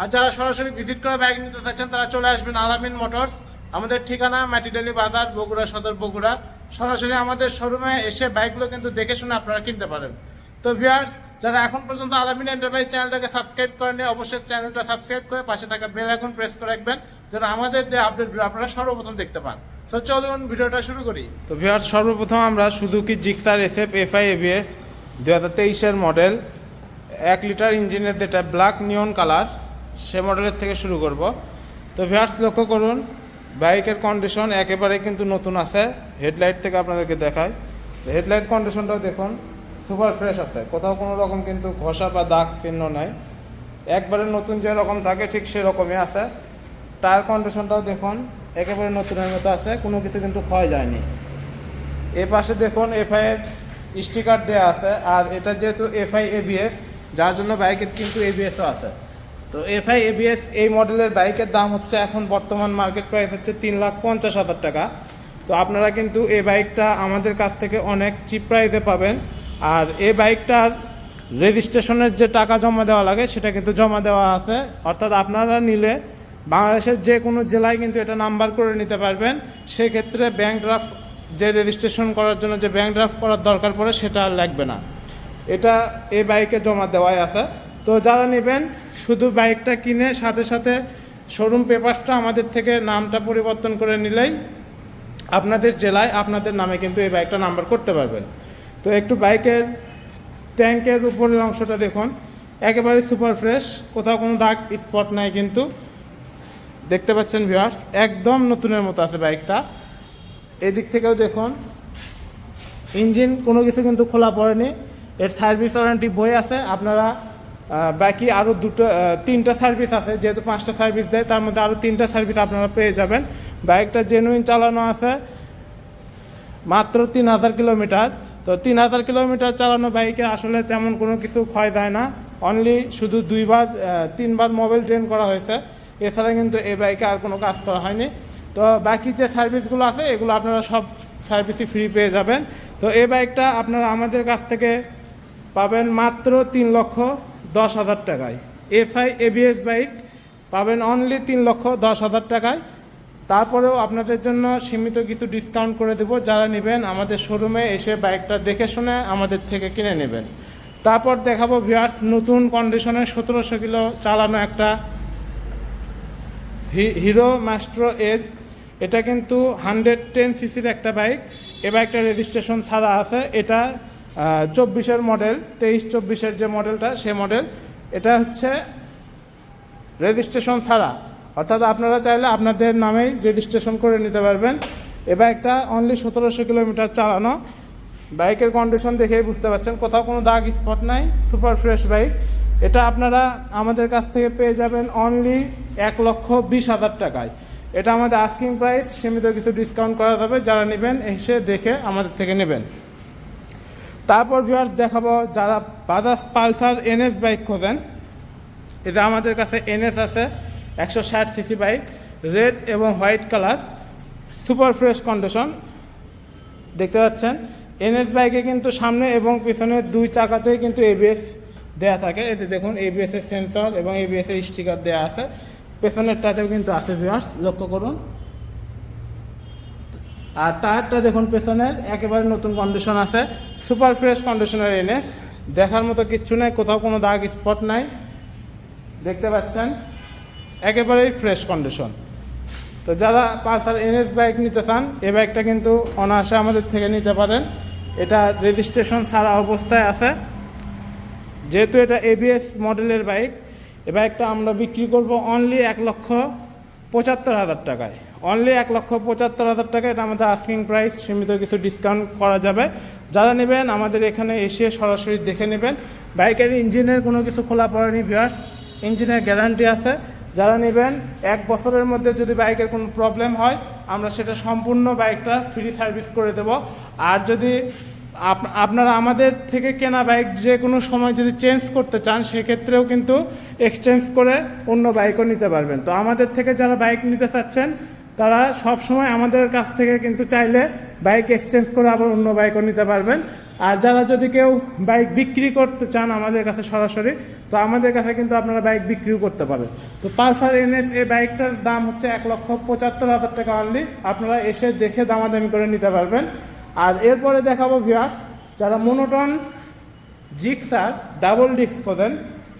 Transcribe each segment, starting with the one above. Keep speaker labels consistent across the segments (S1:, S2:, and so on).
S1: আর যারা সরাসরি ভিজিট করে বাইক নিতে চাচ্ছেন, তারা চলে আসবেন আলামিন মোটরস আমাদের ঠিকানা মাটিডালি বাজার বগুড়া সদর বগুড়া। সরাসরি আমাদের শোরুমে এসে বাইকগুলো কিন্তু দেখে শুনে আপনারা কিনতে পারেন। তো ভিউয়ার্স যারা এখন পর্যন্ত আলামিন এন্টারপ্রাইজ চ্যানেলটাকে সাবস্ক্রাইব করেনি অবশ্যই চ্যানেলটা সাবস্ক্রাইব করে পাশে থাকা বেল আইকন প্রেস করে রাখবেন, যেন আমাদের যে আপডেটগুলো আপনারা সর্বপ্রথম দেখতে পান। তো চলুন ভিডিওটা শুরু করি। তো ভিউয়ার্স সর্বপ্রথম আমরা Suzuki Gixxer SF FI ABS দু হাজার তেইশের মডেল এক লিটার ইঞ্জিনের যেটা ব্ল্যাক নিয়ন কালার সে মডেলের থেকে শুরু করব। তো ভিউয়ার্স, লক্ষ্য করুন, বাইকের কন্ডিশন একেবারে কিন্তু নতুন আছে। হেডলাইট থেকে আপনাদেরকে দেখায় হেডলাইট কন্ডিশনটাও দেখুন সুপার ফ্রেশ আছে। কোথাও কোনো রকম কিন্তু ঘষা বা দাগ চিহ্ন নাই। একবারে নতুন যেরকম থাকে, ঠিক সেরকমই আছে। টায়ার কন্ডিশনটাও দেখুন, একেবারে নতুনের মতো আছে। কোনো কিছু কিন্তু ক্ষয় যায়নি। এ পাশে দেখুন এফআই এর স্টিকার দেওয়া আছে। আর এটা যেহেতু এফআই এবিএস যার জন্য বাইকের কিন্তু এবিএসও আছে। তো এফআই এবিএস এই মডেলের বাইকের দাম হচ্ছে এখন বর্তমান মার্কেট প্রাইস হচ্ছে তিন লাখ পঞ্চাশ হাজার টাকা। তো আপনারা কিন্তু এই বাইকটা আমাদের কাছ থেকে অনেক চিপ প্রাইসে পাবেন। আর এই বাইকটার রেজিস্ট্রেশনের যে টাকা জমা দেওয়া লাগে, সেটা কিন্তু জমা দেওয়া আছে। অর্থাৎ আপনারা নিলে বাংলাদেশের যে কোনো জেলায় কিন্তু এটা নাম্বার করে নিতে পারবেন। সেক্ষেত্রে ব্যাংক ড্রাফট যে রেজিস্ট্রেশন করার জন্য যে ব্যাংক ড্রাফট করার দরকার পড়ে, সেটা লাগবে না। এটা এই বাইকে জমা দেওয়াই আছে। তো যারা নেবেন, শুধু বাইকটা কিনে সাথে সাথে শোরুম পেপারসটা আমাদের থেকে নামটা পরিবর্তন করে নিলেই আপনাদের জেলায় আপনাদের নামে কিন্তু এই বাইকটা নাম্বার করতে পারবেন। তো একটু বাইকের ট্যাঙ্কের উপরের অংশটা দেখুন। একেবারে সুপার ফ্রেশ কোথাও কোনো দাগ স্পট নাই কিন্তু। দেখতে পাচ্ছেন ভিউয়ার্স একদম নতুনের মতো আছে বাইকটা। এদিক থেকেও দেখুন, ইঞ্জিন কোনো কিছু কিন্তু খোলা পড়েনি। এর সার্ভিস ওয়ারেন্টি বই আছে, আপনারা বাকি আরও দুটো তিনটা সার্ভিস আছে। যেহেতু পাঁচটা সার্ভিস দেয়, তার মধ্যে আরও তিনটা সার্ভিস আপনারা পেয়ে যাবেন। বাইকটা জেনুইন চালানো আছে মাত্র তিন হাজার কিলোমিটার তো তিন হাজার কিলোমিটার চালানো বাইকে আসলে তেমন কোনো কিছু ক্ষয় যায় না। অনলি শুধু দুইবার তিনবার মোবাইল ট্রেন করা হয়েছে। এছাড়া কিন্তু এই বাইকে আর কোনো কাজ করা হয়নি। তো বাকি যে সার্ভিসগুলো আছে, এগুলো আপনারা সব সার্ভিসই ফ্রি পেয়ে যাবেন। তো এই বাইকটা আপনারা আমাদের কাছ থেকে পাবেন মাত্র তিন লক্ষ দশ হাজার টাকায়। এফআই, এবিএস বাইক পাবেন অনলি তিন লক্ষ দশ হাজার টাকায়। তারপরেও আপনাদের জন্য সীমিত কিছু ডিসকাউন্ট করে দেবো। যারা নেবেন আমাদের শোরুমে এসে বাইকটা দেখে শুনে আমাদের থেকে কিনে নেবেন। তারপর দেখাবো ভিউয়ার্স নতুন কন্ডিশনে সতেরোশো কিলো চালানো একটা হিরো মাস্ট্রো এস এটা কিন্তু হান্ড্রেড টেন সিসির একটা বাইক এ বাইকটা রেজিস্ট্রেশন ছাড়া আছে। এটা চব্বিশের মডেল তেইশ চব্বিশের যে মডেলটা সে মডেল এটা হচ্ছে রেজিস্ট্রেশন ছাড়া। অর্থাৎ আপনারা চাইলে আপনাদের নামেই রেজিস্ট্রেশন করে নিতে পারবেন। এ বাইকটা অনলি সতেরোশো কিলোমিটার চালানো বাইকের কন্ডিশন দেখেই বুঝতে পারছেন। কোথাও কোনো দাগ স্পট নাই সুপার ফ্রেশ বাইক এটা আপনারা আমাদের কাছ থেকে পেয়ে যাবেন অনলি এক লক্ষ বিশ হাজার টাকায়। এটা আমাদের আস্কিং প্রাইস সীমিত কিছু ডিসকাউন্ট করা যাবে। যারা নেবেন, এসে দেখে আমাদের থেকে নেবেন। তারপর ভিউয়ার্স দেখাবো যারা বাজাজ পালসার এনএস বাইক খোঁজেন। এটা আমাদের কাছে এনএস আছে, একশো ষাট সিসি বাইক রেড এবং white colour super fresh condition দেখতে পাচ্ছেন, এনএস বাইকে কিন্তু সামনে এবং পিছনে দুই চাকাতেই কিন্তু এবিএস দেয়া থাকে। এতে দেখুন এবিএস এর সেন্সর এবং এবিএস এর স্টিকার দেয়া আছে। পেছনেরটাতেও কিন্তু আছে ভিউয়ার্স লক্ষ্য করুন। আর টায়ারটা দেখুন, পেছনের একেবারে নতুন কন্ডিশন আছে। সুপার ফ্রেশ কন্ডিশনের এনএস দেখার মতো কিচ্ছু নেই, কোথাও কোনো দাগ স্পট নাই। দেখতে পাচ্ছেন? একেবারেই ফ্রেশ কন্ডিশন তো যারা পালসার এনএস বাইক নিতে চান এ বাইকটা কিন্তু অনায়াসে আমাদের থেকে নিতে পারেন। এটা রেজিস্ট্রেশন ছাড়া অবস্থায় আছে। যেহেতু এটা এবিএস মডেলের বাইক এ বাইকটা আমরা বিক্রি করব অনলি এক লক্ষ পঁচাত্তর হাজার টাকায়। অনলি এক লক্ষ পঁচাত্তর হাজার টাকা, এটা আমাদের আস্কিং প্রাইস সীমিত কিছু ডিসকাউন্ট করা যাবে। যারা নেবেন, আমাদের এখানে এসে সরাসরি দেখে নেবেন। বাইকের ইঞ্জিনের কোনো কিছু খোলা পড়েনি ভিউয়ার্স ইঞ্জিনের গ্যারান্টি আছে। যারা নেবেন, এক বছরের মধ্যে যদি বাইকের কোনো প্রবলেম হয়, আমরা সেটা সম্পূর্ণ বাইকটা ফ্রি সার্ভিস করে দেব। আর যদি আপনারা আমাদের থেকে কেনা বাইক যে কোনো সময় যদি চেঞ্জ করতে চান, সেক্ষেত্রেও কিন্তু এক্সচেঞ্জ করে অন্য বাইকও নিতে পারবেন। তো আমাদের থেকে যারা বাইক নিতে চাচ্ছেন তারা সব সময় আমাদের কাছ থেকে কিন্তু চাইলে বাইক এক্সচেঞ্জ করে আবার অন্য বাইকও নিতে পারবেন। আর যারা যদি কেউ বাইক বিক্রি করতে চান আমাদের কাছে সরাসরি, তো আমাদের কাছে কিন্তু আপনারা বাইক বিক্রিও করতে পারেন তো পালসার এনএস এই বাইকটার দাম হচ্ছে এক লক্ষ পঁচাত্তর হাজার টাকা অনলি আপনারা এসে দেখে দামাদামি করে নিতে পারবেন। আর এরপরে দেখাবো ভিউয়ার্স যারা মোনোটন জিক্সার ডাবল ডিস্ক খোঁজেন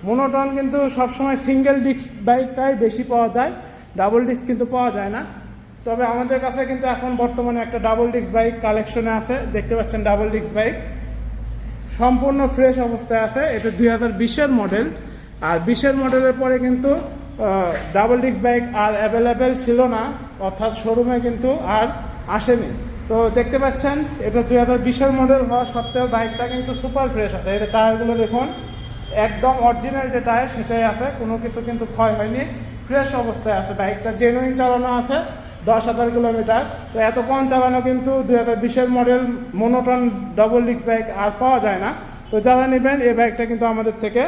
S1: মোনোটন কিন্তু সবসময় সিঙ্গেল ডিস্ক বাইকটাই বেশি পাওয়া যায়। ডাবল ডিস্ক কিন্তু পাওয়া যায় না। তবে আমাদের কাছে কিন্তু এখন বর্তমানে একটা ডাবল ডিস্ক বাইক কালেকশনে আছে। দেখতে পাচ্ছেন ডাবল ডিস্ক বাইক সম্পূর্ণ ফ্রেশ অবস্থায় আছে। এটা দুই হাজার বিশের মডেল আর বিশের মডেলের পরে কিন্তু ডাবল ডিস্ক বাইক আর অ্যাভেলেবেল ছিল না। অর্থাৎ শোরুমে কিন্তু আর আসেনি। তো দেখতে পাচ্ছেন, এটা দুই হাজার বিশের মডেল হওয়া সত্ত্বেও বাইকটা কিন্তু সুপার ফ্রেশ আছে। এটা টায়ারগুলো দেখুন, একদম অরিজিনাল যে টায়ার সেটাই আছে। কোনো কিছু কিন্তু ক্ষয় হয়নি। ফ্রেশ অবস্থায় আছে। বাইকটা জেনুইন চালানো আছে। দশ হাজার কিলোমিটার। তো এত কম চালানো কিন্তু দুই হাজার বিশের model monotone double disc bike আর পাওয়া যায় না। তো যারা নেবেন, এই বাইকটা কিন্তু আমাদের থেকে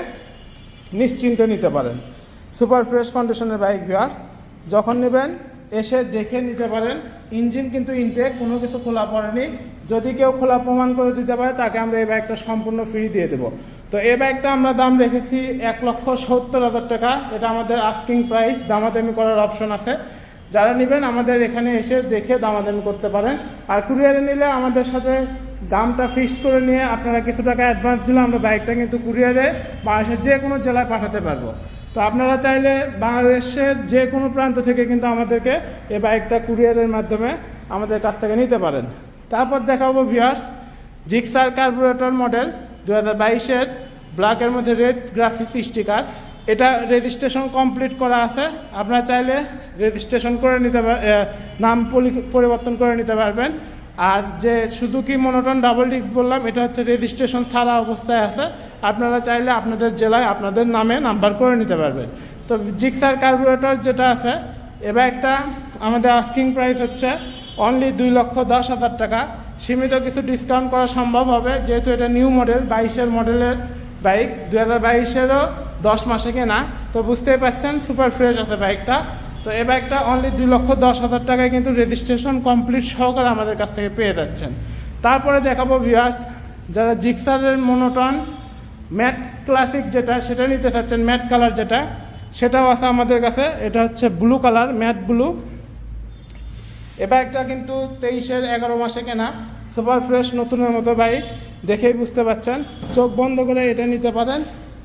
S1: নিশ্চিন্তে নিতে পারেন। সুপার ফ্রেশ কন্ডিশনের বাইক ভিউয়ার্স যখন নেবেন, এসে দেখে নিতে পারেন। ইঞ্জিন কিন্তু ইনটেক কোনো কিছু খোলা পড়েনি। যদি কেউ খোলা প্রমাণ করে দিতে পারে, তাকে আমরা এই বাইকটা সম্পূর্ণ ফ্রি দিয়ে দেবো। তো এই বাইকটা আমরা দাম রেখেছি এক লক্ষ সত্তর হাজার টাকা। এটা আমাদের আস্কিং প্রাইস দামাদামি করার অপশন আছে। যারা নেবেন আমাদের এখানে এসে দেখে দামাদামি করতে পারেন। আর কুরিয়ারে নিলে আমাদের সাথে দামটা ফিক্সড করে নিয়ে আপনারা কিছু টাকা অ্যাডভান্স দিলে আমরা বাইকটা কিন্তু কুরিয়ারে বাংলাদেশের যে কোনো জেলায় পাঠাতে পারব। তো আপনারা চাইলে বাংলাদেশের যে কোনো প্রান্ত থেকে কিন্তু আমাদেরকে এই বাইকটা কুরিয়ারের মাধ্যমে আমাদের কাছ থেকে নিতে পারেন। তারপর দেখাবো ভিয়ার্স জিক্সার কার্বোরেটর মডেল দু হাজার বাইশের ব্ল্যাকের মধ্যে রেড গ্রাফিক্স স্টিকার এটা রেজিস্ট্রেশন কমপ্লিট করা আছে। আপনারা চাইলে রেজিস্ট্রেশন করে নিতে নাম পরিবর্তন করে নিতে পারবেন। আর যে শুধু কি মনোটন ডাবল ডিস্ক বললাম, এটা হচ্ছে রেজিস্ট্রেশন সারা অবস্থায় আছে। আপনারা চাইলে আপনাদের জেলায় আপনাদের নামে নাম্বার করে নিতে পারবেন। তো জিক্সার কার্বুরেটর যেটা আছে, এবার একটা আমাদের আস্কিং প্রাইস হচ্ছে অনলি দুই লক্ষ দশ হাজার টাকা। সীমিত কিছু ডিসকাউন্ট করা সম্ভব হবে, যেহেতু এটা নিউ মডেল বাইশের মডেলের বাইক দু হাজার বাইশেরও দশ মাসে কেনা তো বুঝতেই পাচ্ছেন সুপার ফ্রেশ আছে বাইকটা তো এই বাইকটা অনলি দুই লক্ষ দশ হাজার টাকায় কিন্তু রেজিস্ট্রেশন কমপ্লিট সহকারে আমাদের কাছ থেকে পেয়ে যাচ্ছেন। তারপরে দেখাবো ভিউয়ার্স যারা জিক্সারের মোনোটন ম্যাট ক্লাসিক যেটা, সেটা নিতে চাচ্ছেন ম্যাট কালার যেটা, সেটাও আছে আমাদের কাছে। এটা হচ্ছে ব্লু কালার ম্যাট ব্লু এ বাইকটা কিন্তু তেইশের এগারো মাসে কেনা সুপার ফ্রেশ নতুনের মতো বাইক দেখেই বুঝতে পাচ্ছেন। চোখ বন্ধ করে এটা নিতে পারেন।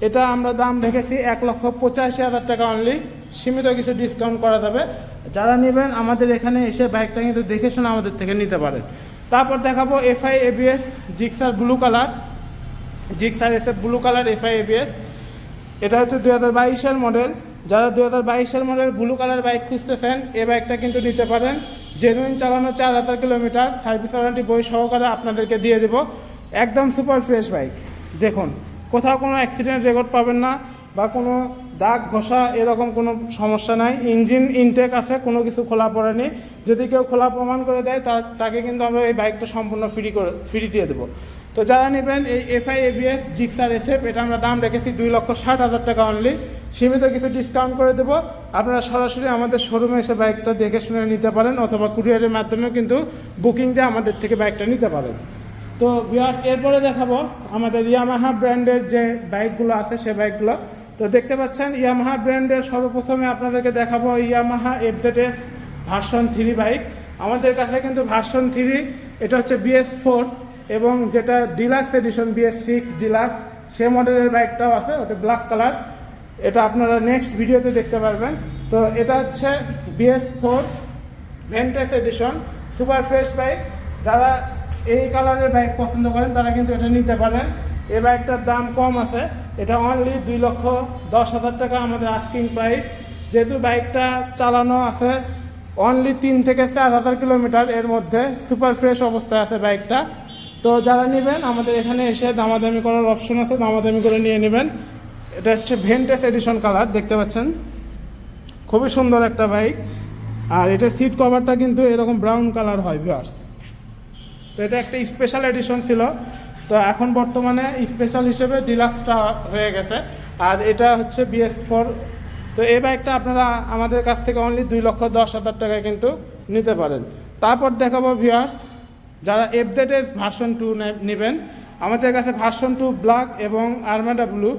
S1: এটা আমরা দাম রেখেছি এক লক্ষ পঁচাশি হাজার টাকা অনলি সীমিত কিছু ডিসকাউন্ট করা যাবে। যারা নেবেন, আমাদের এখানে এসে বাইকটা কিন্তু দেখে শুনে আমাদের থেকে নিতে পারেন। তারপর দেখাবো FI ABS Gixxer blue colour Gixxer এসে ব্লু কালার এফআই এবিএস এটা হচ্ছে দুই হাজার বাইশের মডেল যারা দুই হাজার বাইশের মডেল ব্লু কালার বাইক খুঁজতেছেন, এই বাইকটা কিন্তু নিতে পারেন। জেনুইন চালানো চার হাজার কিলোমিটার। সার্ভিস ওয়ারেন্টি বই সহকারে আপনাদেরকে দিয়ে দেব। একদম সুপার ফ্রেশ বাইক দেখুন কোথাও কোনো অ্যাক্সিডেন্ট রেকর্ড পাবেন না বা কোনো দাগ ঘষা এরকম কোনো সমস্যা নাই। ইঞ্জিন ইনটেক আছে, কোনো কিছু খোলা পড়েনি। যদি কেউ খোলা প্রমাণ করে দেয়, তা তাকে কিন্তু আমরা এই বাইকটা সম্পূর্ণ ফ্রি করে ফ্রি দিয়ে দেবো। তো যারা নেবেন, এই এফআই এবিএস জিক্সার এসএফ এটা আমরা দাম রেখেছি দুই লক্ষ ষাট হাজার টাকা অনলি সীমিত কিছু ডিসকাউন্ট করে দেবো। আপনারা সরাসরি আমাদের শোরুমে এসে বাইকটা দেখে শুনে নিতে পারেন, অথবা কুরিয়ারের মাধ্যমেও কিন্তু বুকিং দিয়ে আমাদের থেকে বাইকটা নিতে পারেন। তো ভিউয়ার্স এরপরে দেখাবো আমাদের ইয়ামাহা ব্র্যান্ডের যে বাইকগুলো আছে, সে বাইকগুলো তো দেখতে পাচ্ছেন ইয়ামাহা ব্র্যান্ডের সর্বপ্রথমে আপনাদেরকে দেখাবো Yamaha FZS version three bike আমাদের কাছে কিন্তু ভার্সন থ্রি এটা হচ্ছে বিএস ফোর এবং যেটা deluxe edition BS six deluxe সে মডেলের বাইকটাও আছে, ওটা ব্ল্যাক কালার এটা আপনারা নেক্সট ভিডিওতে দেখতে পারবেন। তো এটা হচ্ছে BS four vintage edition super fresh bike যারা এই কালারের বাইক পছন্দ করেন, তারা কিন্তু এটা নিতে পারেন। এই বাইকটার দাম কম আছে। এটা অনলি দুই লক্ষ দশ হাজার টাকা আমাদের আস্কিং প্রাইস যেহেতু বাইকটা চালানো আছে অনলি তিন থেকে চার হাজার কিলোমিটার এর মধ্যে সুপার ফ্রেশ অবস্থায় আছে বাইকটা তো যারা নেবেন, আমাদের এখানে এসে দামাদামি করার অপশন আছে, দামাদামি করে নিয়ে নেবেন।
S2: এটা হচ্ছে ভেন্টেস এডিশন কালার দেখতে পাচ্ছেন? খুবই সুন্দর একটা বাইক আর এটার সিট কভারটা কিন্তু এরকম ব্রাউন কালার হয় ভিউয়ার্স তো এটা একটা স্পেশাল এডিশন ছিল। তো এখন বর্তমানে স্পেশাল হিসেবে ডিলাক্সটা হয়ে গেছে। আর এটা হচ্ছে বিএস ফোর তো এই বাইকটা আপনারা আমাদের কাছ থেকে অনলি দুই লক্ষ দশ হাজার টাকায় কিন্তু নিতে পারেন। তারপর দেখাবো ভিউয়ার্স যারা এফজেডএস ভার্সন টু নেবেন, আমাদের কাছে ভার্সন টু ব্ল্যাক এবং আর্মাডা ব্লু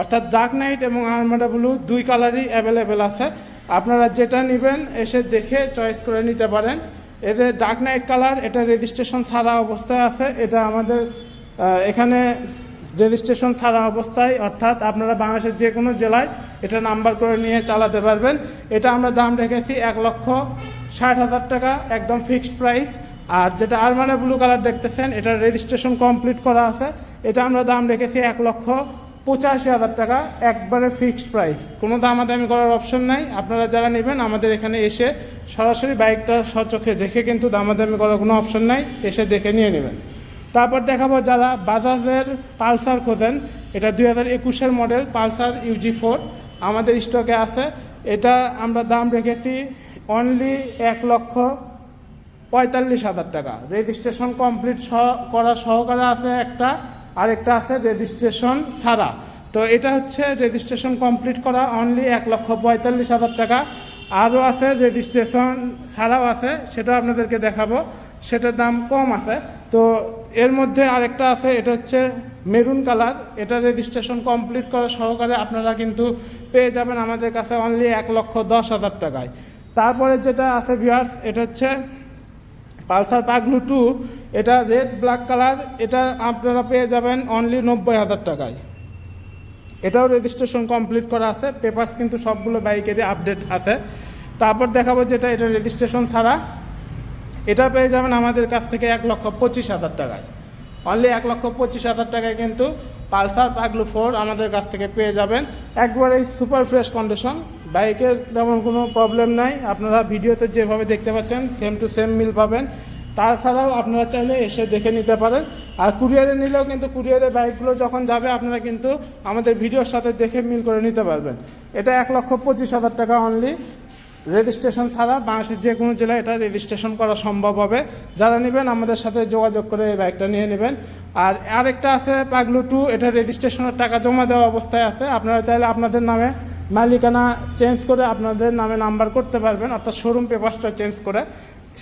S2: অর্থাৎ ডার্ক নাইট এবং আর্মাডা ব্লু দুই কালারই অ্যাভেলেবেল আছে। আপনারা যেটা নেবেন, এসে দেখে চয়েস করে নিতে পারেন। এদের ডার্ক নাইট কালার এটা রেজিস্ট্রেশন ছাড়া অবস্থায় আছে। এটা আমাদের এখানে রেজিস্ট্রেশন ছাড়া অবস্থায়, অর্থাৎ আপনারা বাংলাদেশের যে কোনো জেলায় এটা নাম্বার করে নিয়ে চালাতে পারবেন। এটা আমরা দাম রেখেছি এক লক্ষ ষাট হাজার টাকা, একদম ফিক্সড প্রাইস আর যেটা আরমানা ব্লু কালার দেখতেছেন, এটা রেজিস্ট্রেশন কমপ্লিট করা আছে। এটা আমরা দাম রেখেছি এক লক্ষ পঁচাশি হাজার টাকা একবারে ফিক্সড প্রাইস কোনো দামাদামি করার অপশন নাই। আপনারা যারা নেবেন, আমাদের এখানে এসে সরাসরি বাইকটা সচোখে দেখে কিন্তু দামাদামি করার কোনো অপশন নাই। এসে দেখে নিয়ে নেবেন। তারপর দেখাবো যারা বাজাজের পালসার খোঁজেন, এটা দুই হাজার একুশের মডেল পালসার ইউজি ফোর। আমাদের স্টকে আছে। এটা আমরা দাম রেখেছি অনলি এক লক্ষ পঁয়তাল্লিশ হাজার টাকা। রেজিস্ট্রেশন কমপ্লিট করা সহকারে আছে একটা। আরেকটা আছে রেজিস্ট্রেশন ছাড়া। তো এটা হচ্ছে রেজিস্ট্রেশন কমপ্লিট করা অনলি এক লক্ষ পঁয়তাল্লিশ হাজার টাকা। আরও আছে রেজিস্ট্রেশন ছাড়াও আছে, সেটা আপনাদেরকে দেখাবো। সেটার দাম কম আছে। তো এর মধ্যে আরেকটা আছে, এটা হচ্ছে মেরুন কালার এটা রেজিস্ট্রেশন কমপ্লিট করা সহকারে আপনারা কিন্তু পেয়ে যাবেন আমাদের কাছে অনলি এক লক্ষ দশ হাজার টাকায়। তারপরে যেটা আছে ভিউয়ার্স এটা হচ্ছে পালসার পাগলু টু এটা রেড ব্ল্যাক কালার এটা আপনারা পেয়ে যাবেন অনলি নব্বই হাজার টাকায়। এটাও রেজিস্ট্রেশন কমপ্লিট করা আছে পেপারস কিন্তু সবগুলো বাইকেরই আপডেট আছে। তারপর দেখাবো যেটা, এটা রেজিস্ট্রেশন ছাড়া। এটা পেয়ে যাবেন আমাদের কাছ থেকে এক লক্ষ পঁচিশ হাজার টাকায়। অনলি এক লক্ষ পঁচিশ হাজার টাকায় কিন্তু পালসার পাগলু ফোর আমাদের কাছ থেকে পেয়ে যাবেন। একবারে সুপার ফ্রেশ কন্ডিশন বাইকের তেমন কোনো প্রবলেম নাই। আপনারা ভিডিওতে যেভাবে দেখতে পাচ্ছেন সেম টু সেম মিল পাবেন। তাছাড়াও আপনারা চাইলে এসে দেখে নিতে পারেন। আর কুরিয়ারে নিলেও কিন্তু কুরিয়ারে বাইকগুলো যখন যাবে, আপনারা কিন্তু আমাদের ভিডিওর সাথে দেখে মিল করে নিতে পারবেন। এটা এক লক্ষ পঁচিশ হাজার টাকা অনলি রেজিস্ট্রেশন ছাড়া বাংলাদেশের যে কোনো জেলায় এটা রেজিস্ট্রেশন করা সম্ভব হবে। যারা নেবেন, আমাদের সাথে যোগাযোগ করে এই বাইকটা নিয়ে নেবেন। আর আরেকটা আছে পাগলু টু। এটা রেজিস্ট্রেশনের টাকা জমা দেওয়া অবস্থায় আছে। আপনারা চাইলে আপনাদের নামে মালিকানা চেঞ্জ করে আপনাদের নামে নাম্বার করতে পারবেন, অর্থাৎ শোরুম পেপারসটা চেঞ্জ করে।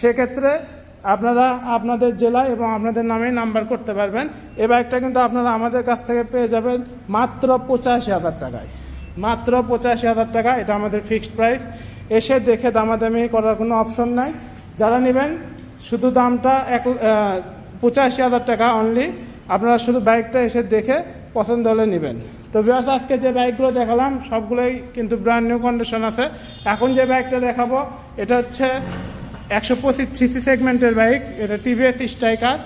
S2: সেক্ষেত্রে আপনারা আপনাদের জেলায় এবং আপনাদের নামেই নাম্বার করতে পারবেন। এ বাইকটা কিন্তু আপনারা আমাদের কাছ থেকে পেয়ে যাবেন মাত্র পঁচাশি হাজার টাকায়। মাত্র পঁচাশি হাজার টাকা, এটা আমাদের ফিক্সড প্রাইস এসে দেখে দামাদামি করার কোনো অপশন নাই। যারা নেবেন, শুধু দামটা এক পঁচাশি হাজার টাকা অনলি আপনারা শুধু বাইকটা এসে দেখে পছন্দ হলে নেবেন। তো বিয়াস আজকে যে বাইকগুলো দেখালাম, সবগুলোই কিন্তু ব্র্যান্ড নিউ কন্ডিশন আছে। এখন যে বাইকটা দেখাবো, এটা হচ্ছে একশো পঁচিশ সিসি সেগমেন্টের বাইক এটা টিভিএস স্ট্রাইকার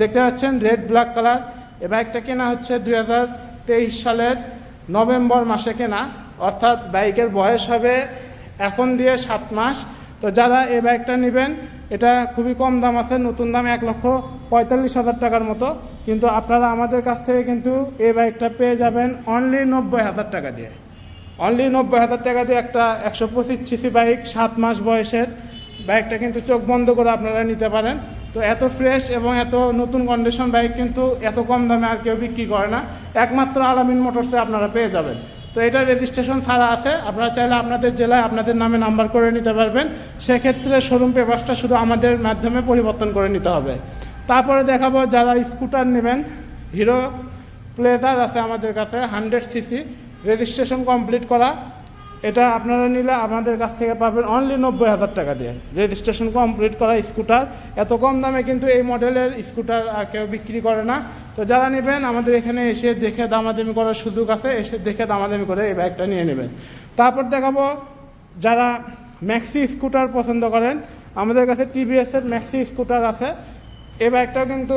S2: দেখতে পাচ্ছেন রেড ব্ল্যাক কালার এ বাইকটা কেনা হচ্ছে দু হাজার তেইশ সালের নভেম্বর মাসে কেনা। অর্থাৎ বাইকের বয়স হবে এখন দিয়ে সাত মাস। তো যারা এই বাইকটা নেবেন এটা খুবই কম দাম আছে, নতুন দাম এক লক্ষ পঁয়তাল্লিশ হাজার টাকার মতো। কিন্তু আপনারা আমাদের কাছ থেকে কিন্তু এই বাইকটা পেয়ে যাবেন অনলি নব্বই হাজার টাকা দিয়ে। অনলি নব্বই হাজার টাকা দিয়ে একটা একশো পঁচিশ সিসি বাইক, সাত মাস বয়সের। বাইকটা কিন্তু চোখ বন্ধ করে আপনারা নিতে পারেন। তো এত ফ্রেশ এবং এত নতুন কন্ডিশন বাইক কিন্তু এত কম দামে আর কেউ বিক্রি করে না। একমাত্র আলামিন মোটরসে আপনারা পেয়ে যাবেন। তো এটা রেজিস্ট্রেশন ছাড়া আছে। আপনারা চাইলে আপনাদের জেলায় আপনাদের নামে নাম্বার করে নিতে পারবেন। সেক্ষেত্রে শোরুম পেপারসটা শুধু আমাদের মাধ্যমে পরিবর্তন করে নিতে হবে। তারপরে দেখাবো যারা স্কুটার নেবেন হিরো প্লেজার আছে আমাদের কাছে হান্ড্রেড সিসি রেজিস্ট্রেশন কমপ্লিট করা। এটা আপনারা নিলে আমাদের কাছ থেকে পাবেন অনলি নব্বই হাজার টাকা দিয়ে। রেজিস্ট্রেশন কমপ্লিট করা স্কুটার এত কম দামে কিন্তু এই মডেলের স্কুটার আর কেউ বিক্রি করে না। তো যারা নেবেন, আমাদের এখানে এসে দেখে দামাদামি করার সুযোগ আছে, এসে দেখে দামাদামি করে এই বাইকটা নিয়ে নেবেন। তারপর দেখাবো যারা ম্যাক্সি স্কুটার পছন্দ করেন, আমাদের কাছে টিভিএসের ম্যাক্সি স্কুটার আছে। এই বাইকটাও কিন্তু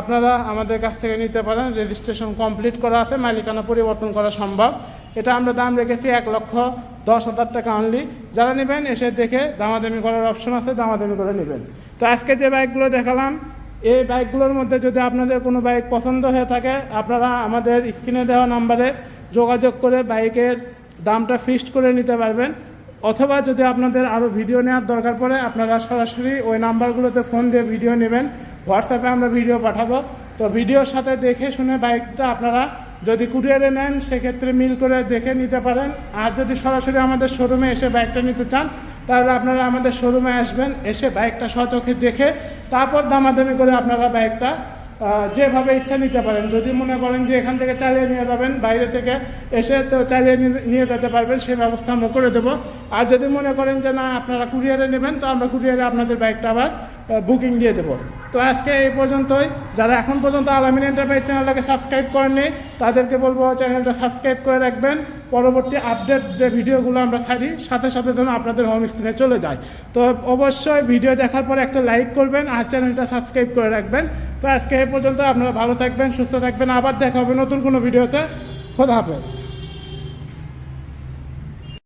S2: আপনারা আমাদের কাছ থেকে নিতে পারেন। রেজিস্ট্রেশন কমপ্লিট করা আছে, মালিকানা পরিবর্তন করা সম্ভব। এটা আমরা দাম রেখেছি এক লক্ষ দশ হাজার টাকা অনলি যারা নেবেন এসে দেখে দামাদামি করার অপশন আছে, দামাদামি করে নেবেন। তো আজকে যে বাইকগুলো দেখালাম, এই বাইকগুলোর মধ্যে যদি আপনাদের কোনো বাইক পছন্দ হয়ে থাকে, আপনারা আমাদের স্ক্রিনে দেওয়া নাম্বারে যোগাযোগ করে বাইকের দামটা ফিক্সড করে নিতে পারবেন। অথবা যদি আপনাদের আরও ভিডিও নেওয়ার দরকার পড়ে, আপনারা সরাসরি ওই নাম্বারগুলোতে ফোন দিয়ে ভিডিও নেবেন। হোয়াটসঅ্যাপে আমরা ভিডিও পাঠাবো। তো ভিডিওর সাথে দেখে শুনে বাইকটা আপনারা যদি কুরিয়ারে নেন, সেক্ষেত্রে মিল করে দেখে নিতে পারেন। আর যদি সরাসরি আমাদের শোরুমে এসে বাইকটা নিতে চান, তাহলে আপনারা আমাদের শোরুমে আসবেন, এসে বাইকটা সচোখে দেখে তারপর দামাদামি করে আপনারা বাইকটা যেভাবে ইচ্ছা নিতে পারেন। যদি মনে করেন যে এখান থেকে চালিয়ে নিয়ে যাবেন, বাইরে থেকে এসে তো চালিয়ে নিয়ে- যেতে পারবেন সেই ব্যবস্থা আমরা করে দেবো। আর যদি মনে করেন যে না, আপনারা কুরিয়ারে নেবেন, তো আমরা কুরিয়ারে আপনাদের বাইকটা আবার বুকিং দিয়ে দেবো। তো আজকে এই পর্যন্তই। যারা এখন পর্যন্ত আলামিন এন্টারপ্রাইজ চ্যানেলটাকে সাবস্ক্রাইব করেননি, তাদেরকে বলব চ্যানেলটা সাবস্ক্রাইব করে রাখবেন। পরবর্তী আপডেট যে ভিডিওগুলো আমরা ছাড়ি, সাথে সাথে যেন আপনাদের হোম স্ক্রিনে চলে যায়। তো অবশ্যই ভিডিও দেখার পরে একটা লাইক করবেন আর চ্যানেলটা সাবস্ক্রাইব করে রাখবেন। তো আজকে এই পর্যন্ত আপনারা ভালো থাকবেন, সুস্থ থাকবেন। আবার দেখা হবে নতুন কোনো ভিডিওতে। খোদা হাফেজ।